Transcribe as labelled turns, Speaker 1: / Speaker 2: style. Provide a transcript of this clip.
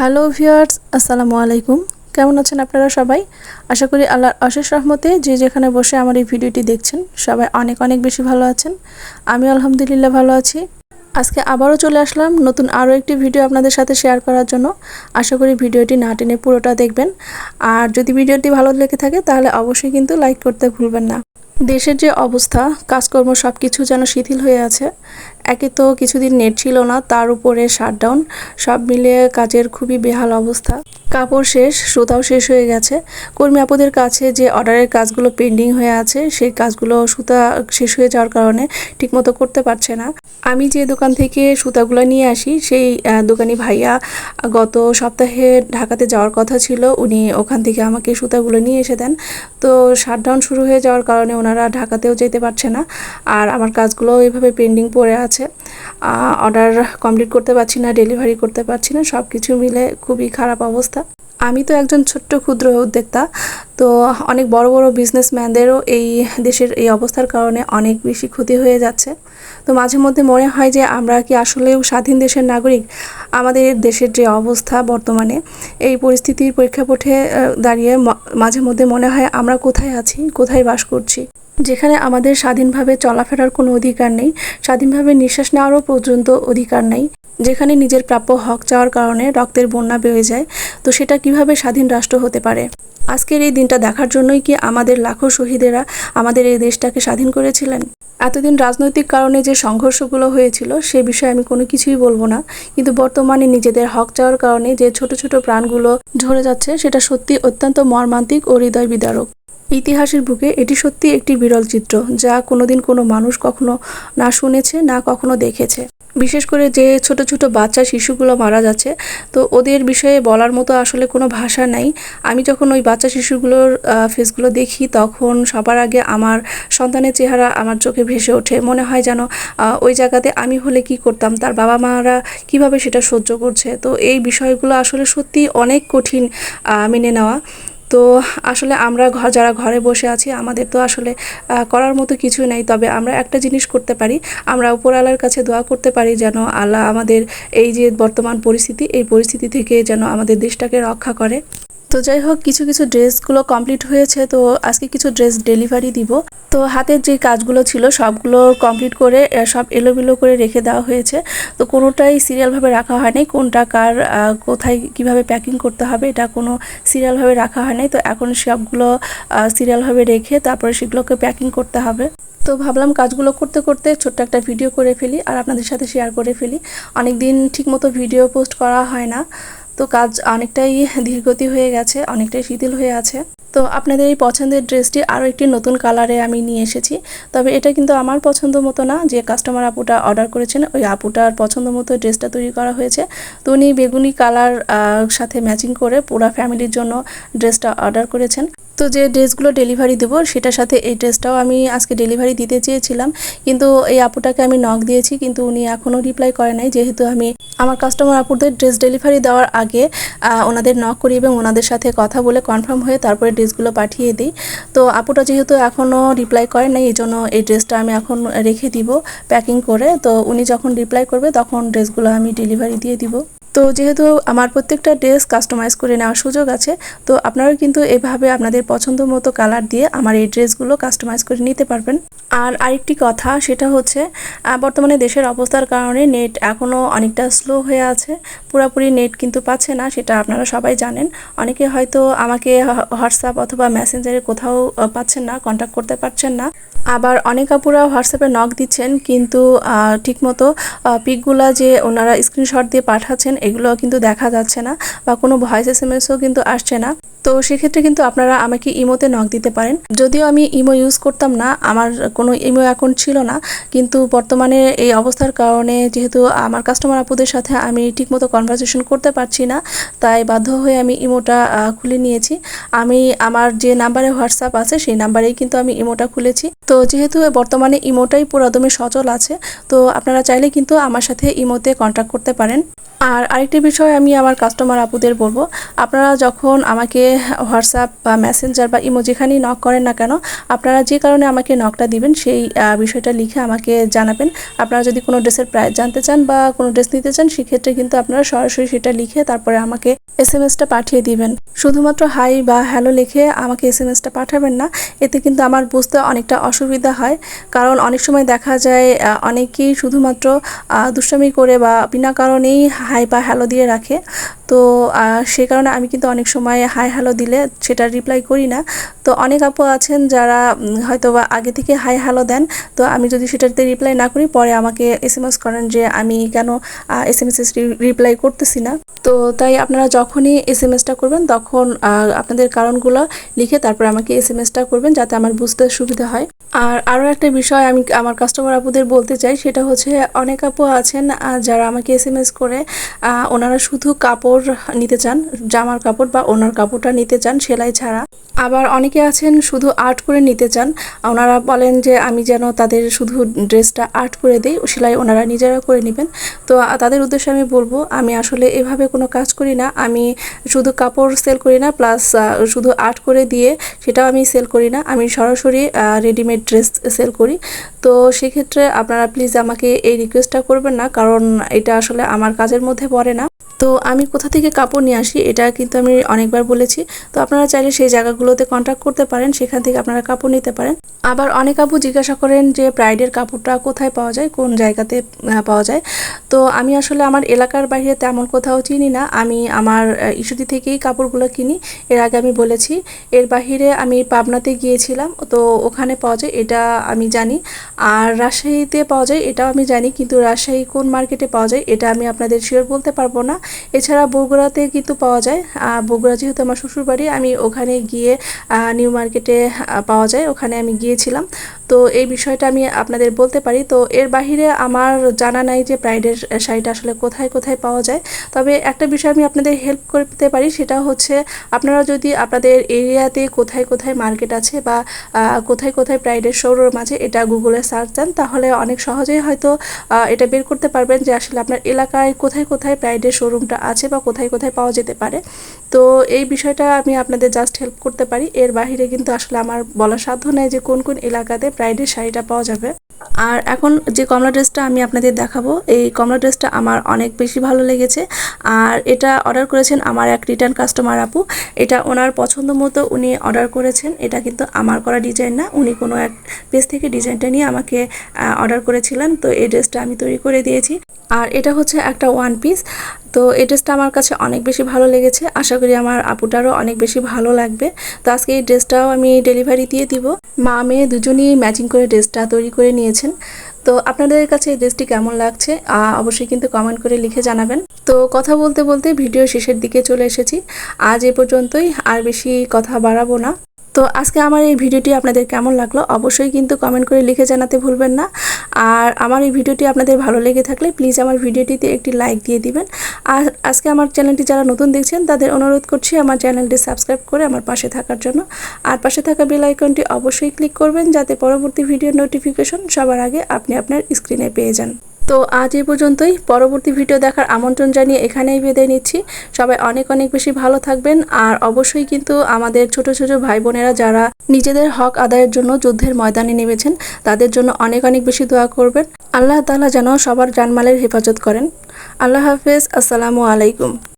Speaker 1: Hello viewers, আসসালামু আলাইকুম। কেমন আছেন আপনারা সবাই? আশা করি আল্লাহর অশেষ রহমতে যে যেখানে বসে আমার এই ভিডিওটি দেখছেন, সবাই অনেক অনেক বেশি ভালো আছেন। আমি আলহামদুলিল্লাহ ভালো আছি। আজকে আবারও চলে আসলাম নতুন আরও একটি ভিডিও আপনাদের সাথে শেয়ার করার জন্য। আশা করি ভিডিওটি না টেনে পুরোটা দেখবেন। আর যদি ভিডিওটি ভালো লেগে থাকে, তাহলে অবশ্যই কিন্তু লাইক করতে ভুলবেন না। দেশের যে অবস্থা, কাজকর্ম সব কিছু যেন শিথিল হয়ে আছে। একে তো কিছুদিন নেট ছিল না, তার উপরে শাটডাউন সব মিলিয়ে কাজের খুবই বেহাল অবস্থা। কাপড় শেষ, সুতাও শেষ হয়ে গেছে। কর্মী আপুদের কাছে যে অর্ডারের কাজগুলো পেন্ডিং হয়ে আছে, সেই কাজগুলো সুতা শেষ হয়ে যাওয়ার কারণে ঠিকমতো করতে পারছে না। আমি যে দোকান থেকে সুতাগুলো নিয়ে আসি, সেই দোকানি ভাইয়া গত সপ্তাহে ঢাকাতে যাওয়ার কথা ছিল, উনি ওখান থেকে আমাকে সুতাগুলো নিয়ে এসে দেন। তো শাটডাউন শুরু হয়ে যাওয়ার কারণে ওনারা ঢাকাতেও যেতে পারছে না। আর আমার কাজগুলো এভাবে পেন্ডিং পড়ে আছে। অর্ডার কমপ্লিট করতে পারছি না ডেলিভারি করতে পারছি না সব কিছু মিলে খুবই খারাপ অবস্থা। আমি তো একজন ছোট্ট, ক্ষুদ্র উদ্যোক্তা, তো অনেক বড় বড় বিজনেসম্যানদেরও এই দেশের এই অবস্থার কারণে অনেক বেশি ক্ষতি হয়ে যাচ্ছে। তো মাঝে মধ্যে মনে হয় যে আমরা কি আসলেও স্বাধীন দেশের নাগরিক? আমাদের দেশের যে অবস্থা বর্তমানে, এই পরিস্থিতির প্রেক্ষাপটে দাঁড়িয়ে মাঝে মধ্যে মনে হয় আমরা কোথায় আছি, কোথায় বাস করছি? যেখানে আমাদের স্বাধীনভাবে চলাফেরার কোনো অধিকার নেই, স্বাধীনভাবে নিঃশ্বাস নেওয়ারও পর্যন্ত অধিকার নেই। যেখানে নিজের প্রাপ্য হক চাওয়ার কারণে রক্তের বন্যা বেয়ে যায়, তো সেটা কীভাবে স্বাধীন রাষ্ট্র হতে পারে? আজকের এই দিনটা দেখার জন্যই কি আমাদের লাখো শহীদেরা আমাদের এই দেশটাকে স্বাধীন করেছিলেন? এতদিন রাজনৈতিক কারণে যে সংঘর্ষগুলো হয়েছিল, সে বিষয়ে আমি কোনো কিছুই বলব না। কিন্তু বর্তমানে নিজেদের হক চাওয়ার কারণে যে ছোট ছোট প্রাণগুলো ঝরে যাচ্ছে, সেটা সত্যি অত্যন্ত মর্মান্তিক ও হৃদয় বিদারক ইতিহাসের বুকে এটি সত্যি একটি বিরল চিত্র, যা কোনোদিন কোনো মানুষ কখনো না শুনেছে, না কখনো দেখেছে। বিশেষ করে যে ছোট ছোট বাচ্চা, শিশুগুলো মারা যাচ্ছে, তো ওদের বিষয়ে বলার মতো আসলে কোনো ভাষা নাই। আমি যখন ওই বাচ্চা, শিশুগুলোর ফেসগুলো দেখি, তখন সবার আগে আমার সন্তানের চেহারা আমার চোখে ভেসে ওঠে। মনে হয় যেন ওই জায়গাতে আমি হলে কি করতাম, তার বাবা মারা কীভাবে সেটা সহ্য করছে? তো এই বিষয়গুলো আসলে সত্যি অনেক কঠিন মেনে নেওয়া। তো আসলে আমরা ঘর যারা ঘরে বসে আছি, আমাদের তো আসলে করার মতো কিছু নেই। তবে আমরা একটা জিনিস করতে পারি, আমরা উপরওয়ালার কাছে দোয়া করতে পারি যেন আল্লাহ আমাদের এই যে বর্তমান পরিস্থিতি, এই পরিস্থিতি থেকে যেন আমাদের দেশটাকে রক্ষা করে। তো যাই হোক, কিছু কিছু ড্রেসগুলো কমপ্লিট হয়েছে, তো আজকে কিছু ড্রেস ডেলিভারি দিব। তো হাতের যে কাজগুলো ছিল, সবগুলো কমপ্লিট করে সব এলোমেলো করে রেখে দেওয়া হয়েছে। তো কোনোটাই সিরিয়ালভাবে রাখা হয় নাই কোনটা কার কোথায় কীভাবে প্যাকিং করতে হবে, এটা কোনো সিরিয়ালভাবে রাখা হয় নাই তো এখন সবগুলো সিরিয়ালভাবে রেখে তারপরে সেগুলোকে প্যাকিং করতে হবে। তো ভাবলাম কাজগুলো করতে করতে ছোট্ট একটা ভিডিও করে ফেলি, আর আপনাদের সাথে শেয়ার করে ফেলি। অনেক দিন ঠিকমতো ভিডিও পোস্ট করা হয় না। তো কাজ অনেকটাই ধীরগতি হয়ে গেছে, অনেকটাই শিথিল হয়ে আছে। তো আপনাদের এই পছন্দের ড্রেসটি আরও একটি নতুন কালারে আমি নিয়ে এসেছি। তবে এটা কিন্তু আমার পছন্দ মতো না, যে কাস্টমার আপুটা অর্ডার করেছেন, ওই আপুটার পছন্দ মতো ড্রেসটা তৈরি করা হয়েছে। তো উনি বেগুনি কালার সাথে ম্যাচিং করে পুরা ফ্যামিলির জন্য ড্রেসটা অর্ডার করেছেন। তো যে ড্রেসগুলো ডেলিভারি দেবো, সেটার সাথে এই ড্রেসটাও আমি আজকে ডেলিভারি দিতে চেয়েছিলাম। কিন্তু এই আপুটাকে আমি নক দিয়েছি, কিন্তু উনি এখনও রিপ্লাই করে নাই। যেহেতু আমি, আমার কাস্টমার আপুদের ড্রেস ডেলিভারি দেওয়ার আগে ওনাদের নক করি এবং ওনাদের সাথে কথা বলে কনফার্ম হয়ে তারপরে ড্রেসগুলো পাঠিয়ে দিই। তো আপুটা যেহেতু এখনও রিপ্লাই করে নাই এই জন্য এই ড্রেসটা আমি এখন রেখে দিব প্যাকিং করে। তো উনি যখন রিপ্লাই করবে, তখন ড্রেসগুলো আমি ডেলিভারি দিয়ে দিব। তো যেহেতু আমার প্রত্যেকটা ড্রেস কাস্টমাইজ করে নেওয়ার সুযোগ আছে, তো আপনারাও কিন্তু এভাবে আপনাদের পছন্দ মতো কালার দিয়ে আমার এই ড্রেসগুলো কাস্টমাইজ করে নিতে পারবেন। আর আরেকটি কথা, সেটা হচ্ছে বর্তমানে দেশের অবস্থার কারণে নেট এখনও অনেকটা স্লো হয়ে আছে। পুরোপুরি নেট কিন্তু পাচ্ছে না, সেটা আপনারা সবাই জানেন। অনেকে হয়তো আমাকে হোয়াটসঅ্যাপ অথবা মেসেঞ্জারে কোথাও পাচ্ছেন না কন্ট্যাক্ট করতে পারছেন না। আবার অনেক আপুরা হোয়াটসঅ্যাপে নক দিচ্ছেন, কিন্তু ঠিকমতো পিকগুলা যে ওনারা স্ক্রিনশট দিয়ে পাঠাচ্ছেন এগুলো কিন্তু দেখা যাচ্ছে না বা কোনো ভয়েস এস এম এসও কিন্তু আসছে না। তো সেক্ষেত্রে কিন্তু আপনারা আমাকে ইমোতে নক দিতে পারেন। যদিও আমি ইমো ইউজ করতাম না, আমার কোনো ইমো অ্যাকাউন্ট ছিল না, কিন্তু বর্তমানে এই অবস্থার কারণে যেহেতু আমার কাস্টমার আপুদের সাথে আমি ঠিকমতো কনভারসেশন করতে পারছি না, তাই বাধ্য হয়ে আমি ইমোটা খুলে নিয়েছি। আমি আমার যে নাম্বারে হোয়াটসঅ্যাপ আছে, সেই নাম্বারেই কিন্তু আমি ইমোটা খুলেছি। তো যেহেতু বর্তমানে ইমোটাই পুরোদমে সচল আছে, তো আপনারা চাইলে কিন্তু আমার সাথে ইমোতে কন্ট্যাক্ট করতে পারেন। আর আরেকটি বিষয় আমি আমার কাস্টমার আপুদের বলব। আপনারা যখন আমাকে হোয়াটসঅ্যাপ বা মেসেঞ্জার বা ইমো যেখানেই নক করেন না কেন, আপনারা যে কারণে আমাকে নকটা দিবেন, সেই বিষয়টা লিখে আমাকে জানাবেন। আপনারা যদি কোনো ড্রেসের প্রাইস জানতে চান বা কোনো ড্রেস নিতে চান, সেক্ষেত্রে কিন্তু আপনারা সরাসরি সেটা লিখে তারপরে আমাকে এস এম এসটা পাঠিয়ে দিবেন। শুধুমাত্র হাই বা হ্যালো লিখে আমাকে এস এম এসটা পাঠাবেন না, এতে কিন্তু আমার বুঝতে অনেকটা অসুবিধা হয়। কারণ অনেক সময় দেখা যায় অনেকেই শুধুমাত্র দুষ্টামি করে বা বিনা কারণেই হাই বা হ্যালো দিয়ে রাখে। তো সে কারণে আমি কিন্তু অনেক সময় হাই হ্যালো দিলে সেটা রিপ্লাই করি না। তো অনেক আপু আছেন যারা হয়তো বা আগে থেকে হাই হ্যালো দেন। তো আমি যদি সেটাতে রিপ্লাই না করি, পরে আমাকে এস এম এস করেন যে আমি কেন এস এম এস রিপ্লাই করতেছি না। তো তাই আপনারা যখনই এস এম এসটা করবেন, তখন আপনাদের কারণগুলো লিখে তারপর আমাকে এস এম এসটা করবেন যাতে আমার বুঝতে সুবিধা হয়। আর আরও একটা বিষয় আমি আমার কাস্টমার আপুদের বলতে চাই, সেটা হচ্ছে অনেক আপু আছেন যারা আমাকে এস এম এস করে ওনারা শুধু কাপড় নিতে চান, জামার কাপড় বা ওনার কাপড়টা নিতে চান সেলাই ছাড়া। আবার অনেকে আছেন শুধু আর্ট করে নিতে চান। ওনারা বলেন যে, আমি যেন তাদের শুধু ড্রেসটা আর্ট করে দিই, সেলাই ওনারা নিজেরা করে নেবেন। তো তাদের উদ্দেশ্যে আমি বলব, আমি আসলে এভাবে কোনো কাজ করি না। আমি শুধু কাপড় সেল করি না, প্লাস শুধু আর্ট করে দিয়ে সেটাও আমি সেল করি না। আমি সরাসরি রেডিমেড ড্রেস সেল করি। তো সেক্ষেত্রে আপনারা প্লিজ আমাকে এই রিকোয়েস্টটা করবেন না, কারণ এটা আসলে আমার কাজের মধ্যে পড়ে না। তো আমি কোথা থেকে কাপড় নিয়ে আসি, এটা কিন্তু আমি অনেকবার বলেছি। তো আপনারা চাইলে সেই জায়গাগুলোতে কন্ট্যাক্ট করতে পারেন, সেখান থেকে আপনারা কাপড় নিতে পারেন। আবার অনেক আপু জিজ্ঞাসা করেন যে প্রাইডের কাপড়টা কোথায় পাওয়া যায়, কোন জায়গাতে পাওয়া যায়। তো আমি আসলে আমার এলাকার বাইরে তেমন কোথাও চিনি না। আমি আমার ইস্যুটি থেকেই কাপড়গুলো কিনি। এর আগে আমি বলেছি, এর বাহিরে আমি পাবনাতে গিয়েছিলাম, তো ওখানে পাওয়া যায়, এটা আমি জানি। আর রাজশাহীতে পাওয়া যায়, এটাও আমি জানি, কিন্তু রাজশাহী কোন মার্কেটে পাওয়া যায়, এটা আমি আপনাদের শিওর বলতে পারব না। এছাড়া বগুড়াতে কিন্তু পাওয়া যায়। বগুড়া যেহেতু আমার শ্বশুরবাড়ি, আমি ওখানে গিয়ে নিউ মার্কেটে পাওয়া যায়। ওখানে আমি গিয়েছিলাম। তো এই বিষয়টা আমি আপনাদের বলতে পারি। তো এর বাহিরে আমার জানা নাই যে প্রাইডের শাড়িটা আসলে কোথায় কোথায় পাওয়া যায়। তবে একটা বিষয় আমি আপনাদের হেল্প করতে পারি, সেটা হচ্ছে আপনারা যদি আপনাদের এরিয়াতে কোথায় কোথায় মার্কেট আছে বা কোথায় কোথায় প্রাইডের শোরুম আছে, এটা গুগলে সার্চ দেন, তাহলে অনেক সহজেই হয়তো এটা বের করতে পারবেন যে আসলে আপনার এলাকায় কোথায় কোথায় প্রাইডের শোরুমটা আছে বা কোথায় কোথায় পাওয়া যেতে পারে। তো এই বিষয়টা আমি আপনাদের জাস্ট হেল্প করতে পারি। এর বাইরে কিন্তু আসলে আমার বলা সাধ্য নেই যে কোন কোন এলাকাতে প্রাইডের শাড়িটা পাওয়া যাবে। আর এখন যে কমলা ড্রেসটা আমি আপনাদের দেখাবো, এই কমলা ড্রেসটা আমার অনেক বেশি ভালো লেগেছে। আর এটা অর্ডার করেছেন আমার এক রিটার্ন কাস্টমার আপু। এটা ওনার পছন্দ মতো উনি অর্ডার করেছেন। এটা কিন্তু আমার করা ডিজাইন না। উনি কোনো এক পেজ থেকে ডিজাইনটা নিয়ে আমাকে অর্ডার করেছিলেন। তো এই ড্রেসটা আমি তৈরি করে দিয়েছি। আর এটা হচ্ছে একটা ওয়ান পিস তো এই ড্রেসটা আমার কাছে অনেক বেশি ভালো লেগেছে। আশা করি আমার আপুটারও অনেক বেশি ভালো লাগবে। তো আজকে এই ড্রেসটাও আমি ডেলিভারি দিয়ে দিব। মা মেয়ে দুজনেই ম্যাচিং করে ড্রেসটা তৈরি করে নিয়েছেন। তো আপনাদের কাছে এই ড্রেসটি কেমন লাগছে? অবশ্যই কিন্তু কমেন্ট করে লিখে জানাবেন। তো কথা বলতে বলতে ভিডিও শেষের দিকে চলে এসেছি। আজ এ পর্যন্তই। আর বেশি কথা বাড়াবো না। তো আজকে আমার এই ভিডিওটি আপনাদের কেমন লাগল অবশ্যই কিন্তু কমেন্ট করে লিখে জানাতে ভুলবেন না। আর আমার এই ভিডিওটি আপনাদের ভালো লেগে থাকলে প্লিজ আমার ভিডিওটিতে একটি লাইক দিয়ে দিবেন। আর আজকে আমার চ্যানেলটি যারা নতুন দেখছেন, তাদের অনুরোধ করছি আমার চ্যানেলটি সাবস্ক্রাইব করে আমার পাশে থাকার জন্য। আর পাশে থাকা বেল আইকনটি অবশ্যই ক্লিক করবেন যাতে পরবর্তী ভিডিও নোটিফিকেশন সবার আগে আপনি আপনার স্ক্রিনে পেয়ে যান। তো আজ এই পর্যন্তই। পরবর্তী ভিডিও দেখার আমন্ত্রণ জানিয়ে এখানেই বিদায় নিচ্ছি। সবাই অনেক অনেক বেশি ভালো থাকবেন। আর অবশ্যই কিন্তু আমাদের ছোট ছোট ভাই বোনেরা যারা নিজেদের হক আদায়ের জন্য যুদ্ধের ময়দানে নেমেছেন, তাদের জন্য অনেক অনেক বেশি দোয়া করবেন। আল্লাহ তালা যেন সবার জানমালের হেফাজত করেন। আল্লাহ হাফেজ। আসসালামু আলাইকুম।